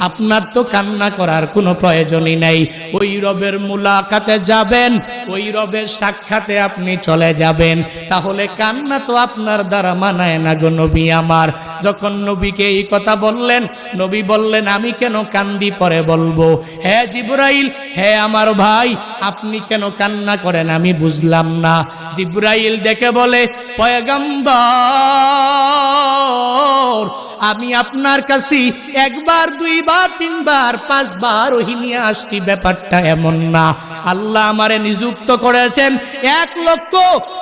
আপনার তো কান্না করার কোনো প্রয়োজনই নেই। ওই রবের মুলাকাতে যাবেন, ওই রবের সাক্ষাতে আপনি চলে যাবেন। তাহলে কান্না তো আপনার দ্বারা মানায় না গো নবী আমার। যখন নবীকে এই কথা বললেন, নবী বললেন, আমি কেন কান্দি পরে বলব? হ্যাঁ জিব্রাইল হ্যাঁ আমার ভাই, আপনি কেন কান্না করেন? আমি বুঝলাম না। জিব্রাইল দেখে বলে পয়গম্বর আমি আপনার কাছে একবার, দুইবার, তিনবার, পাঁচবার ওহি নিয়ে আসছি। ব্যাপারটা এমন না। আল্লাহ আমারে নিযুক্ত করেছেন এক লক্ষ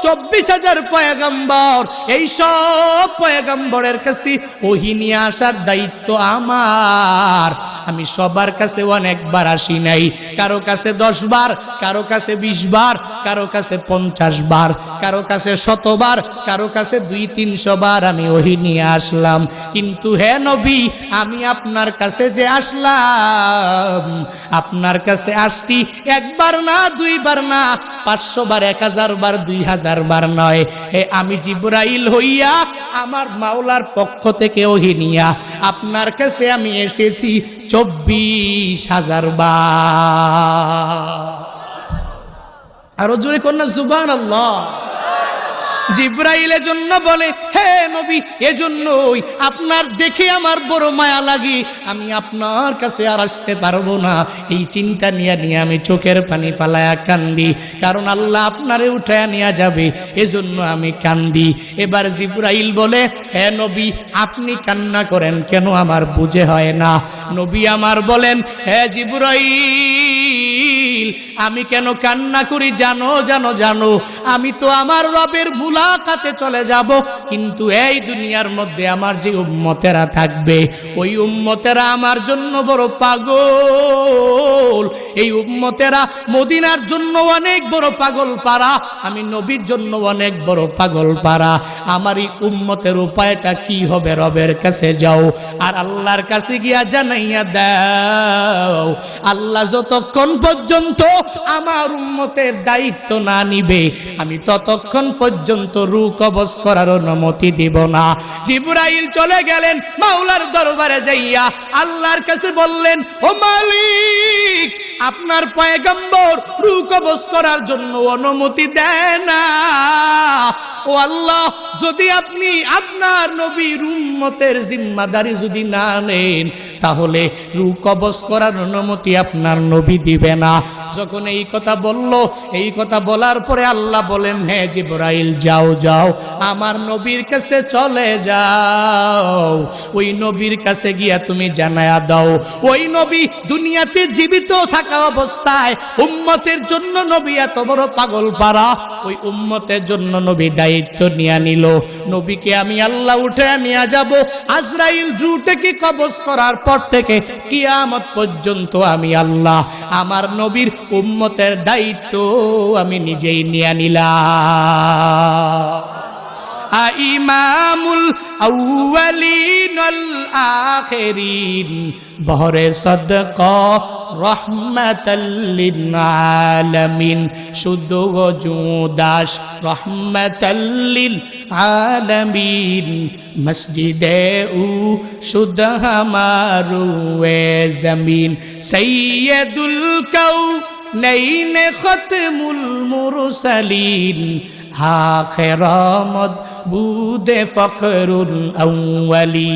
চব্বিশ হাজার পয়গম্বর। এই সব পয়গম্বরের কাছে ওহি নিয়ে আসার দায়িত্ব আমার। আমি সবার কাছে অনেকবার আসি নাই। কারও কাছে দশ বার কারও কাছে বিশ বার কারও কাছে পঞ্চাশ বার কারও কাছে শতবার, কারও কাছে দুই তিনশো বার আমি ওহি নিয়ে আসলাম। কিন্তু হে নবী, আমি আপনার কাছে যে আসলাম, আপনার কাছে আসছি একবার না, দুইবার না পাঁচশো বার, এক হাজার বার, দুই হাজার বার নয়। এ, আমি জিব্রাইল হইয়া আমার মাওলার পক্ষ থেকে ওহিনিয়া আপনার কাছে আমি এসেছি চব্বিশ হাজার বার। আরও জোরে কন্যা জুবান আল্লাহ জিব্রাইলের জন্য বলে, হে নবী, এজন্যই আপনার দেখে আমার বড় মায়া লাগে। আমি আপনার কাছে আর আসতে পারব না। এই চিন্তা নিয়ে নিয়ে আমি চোখের পানি ফালায়া কান্দি। কারণ আল্লাহ আপনারে উঠায় নেওয়া যাবে, এজন্য আমি কান্দি। এবার জিব্রাইল বলে, হে নবী, আপনি কান্না করেন কেন? আমার বুঝে হয় না। নবী আমার বলেন, হে জিব্রাইল, আমি কেন কান্না করি? জানো জানো জানো। আমি তো আমার রবের মুলাকাতে চলে যাব, কিন্তু এই দুনিয়ার মধ্যে আমার যে উম্মতেরা থাকবে, ওই উম্মতেরা আমার জন্য বড় পাগল। এই উম্মতেরা মদিনার জন্য অনেক বড় পাগল পারা আমি নবীর জন্য অনেক বড় পাগল পারা আমার এই উম্মতের উপায়টা কি হবে রবের কাছে যাও, আর আল্লাহর কাছে গিয়া জানাইয়া দাও। আল্লাহ যতক্ষণ পর্যন্ত আমার উম্মতের দায়িত্ব না নিবে আমি ততক্ষণ পর্যন্ত রু কবজ করার অনুমতি দিব না। জিব্রাইল চলে গেলেন মাওলার দরবারে যাইয়া আল্লাহর কাছে বললেন, ও মালিক, আপনার পয়গম্বর রু কবজ করার জন্য অনুমতি দেয় না। ও আল্লাহ, যদি আপনি আপনার নবীর উম্মতের জিম্মাদারি যদি না নেন তাহলে রু কবজ করার অনুমতি আপনার নবী দিবে না। যখন এই কথা বলল, এই কথা বলার পরে আল্লাহ বলেন হ্যাঁ জিব্রাইল, যাও যাও, আমার নবীর কাছে চলে যাও। ওই নবীর কাছে গিয়া তুমি জানায়া দাও। ওই নবী দুনিয়াতে জীবিত থাকা অবস্থায়, উম্মতের জন্য নবী এত বড় পাগল পারা ওই উম্মতের জন্য নবী দায়িত্ব নিয়ে নিল। নবীকে আমি আল্লাহ উঠে নিয়ে যাব। আজরাইল রুটে কি কবজ করার পর থেকে কিয়ামত পর্যন্ত আমি আল্লাহ, আমার নবীর উম্মতের দায়িত্ব আমি নিজেই নিয়ে নিলাম। ইমামুল الأولين الآخرين بهر صدقة رحمة للعالمين. شد وجوداش رحمة للعالمين. مسجد أو شد ہمارو زمین. سید الكون نین ختم المرسلین আখেরামত বুদে ফখরুল আউয়ালি।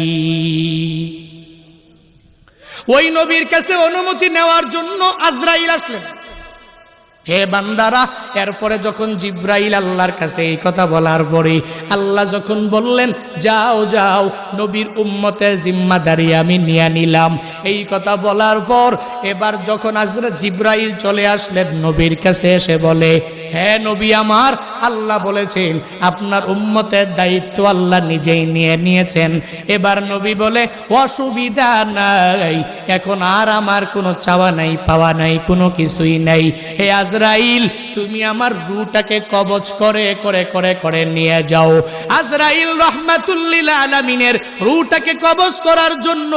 ওই নবীর কাছে অনুমতি নেওয়ার জন্য আজরাইল আসলেন। হে বান্দারা এরপরে যখন জিব্রাইল আল্লাহর কাছে এই কথা বলার পরে আল্লাহ যখন বললেন, যাও যাও, নবীর উম্মতে জিম্মাদারি আমি নিয়ে নিলাম। এই কথা বলার পর এবার যখন আজরা জিব্রাইল চলে আসলেন, নবীর কাছে এসে বলে হ্যাঁ নবী আমার, আল্লাহ বলেছেন, আপনার উম্মতের দায়িত্ব আল্লাহ নিজেই নিয়ে নিয়েছেন। এবার নবী বলে, অসুবিধা নাই, এখন আর আমার কোনো চাওয়া নাই, পাওয়া নাই, কোনো কিছুই নাই। হে আজরাইল, তুমি আমার রুটাকে কবচ করে করে করে করে নিয়ে যাও। আজরাইল রহমাতুল্লিল আলামিনের রুটাকে কবচ করার জন্য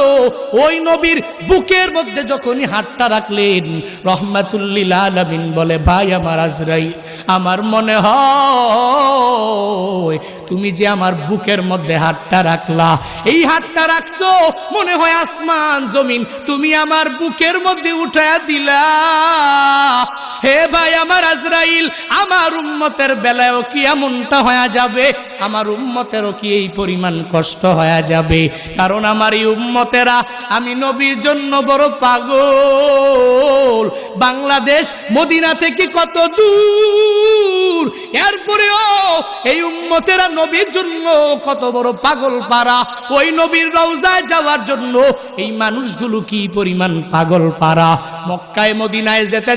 ওই নবীর বুকের মধ্যে যখনই হাতটা রাখলেন, রহমাতুল্লিল আলামিন বলে, ভাই আমার আজরাইল, আমার মনে হয় তুমি যে আমার বুকের মধ্যে হাতটা রাখলা। এই হাতটা রাখছো, মনে হয় আসমান, জমিন। তুমি আমার বুকের মধ্যে উঠায় দিলা। হে ভাই আমার আজরাইল, আমার উম্মতের বেলায়ও কি এমনটা হয়ে যাবে? আমার উম্মতেরও কি এই পরিমাণ কষ্ট হয়ে যাবে? কারণ আমার এই উম্মতেরা, আমি নবীর জন্য বড় পাগল। বাংলাদেশ, মদিনা থেকে কত দূর? এরপরেও এই উম্মতেরা নবীর জন্য কত বড় পাগল পারা ওই নবীর রওজায় যাওয়ার জন্য এই মানুষগুলো কি পরিমাণ পাগল পারা মক্কায়, মদিনায় যেতে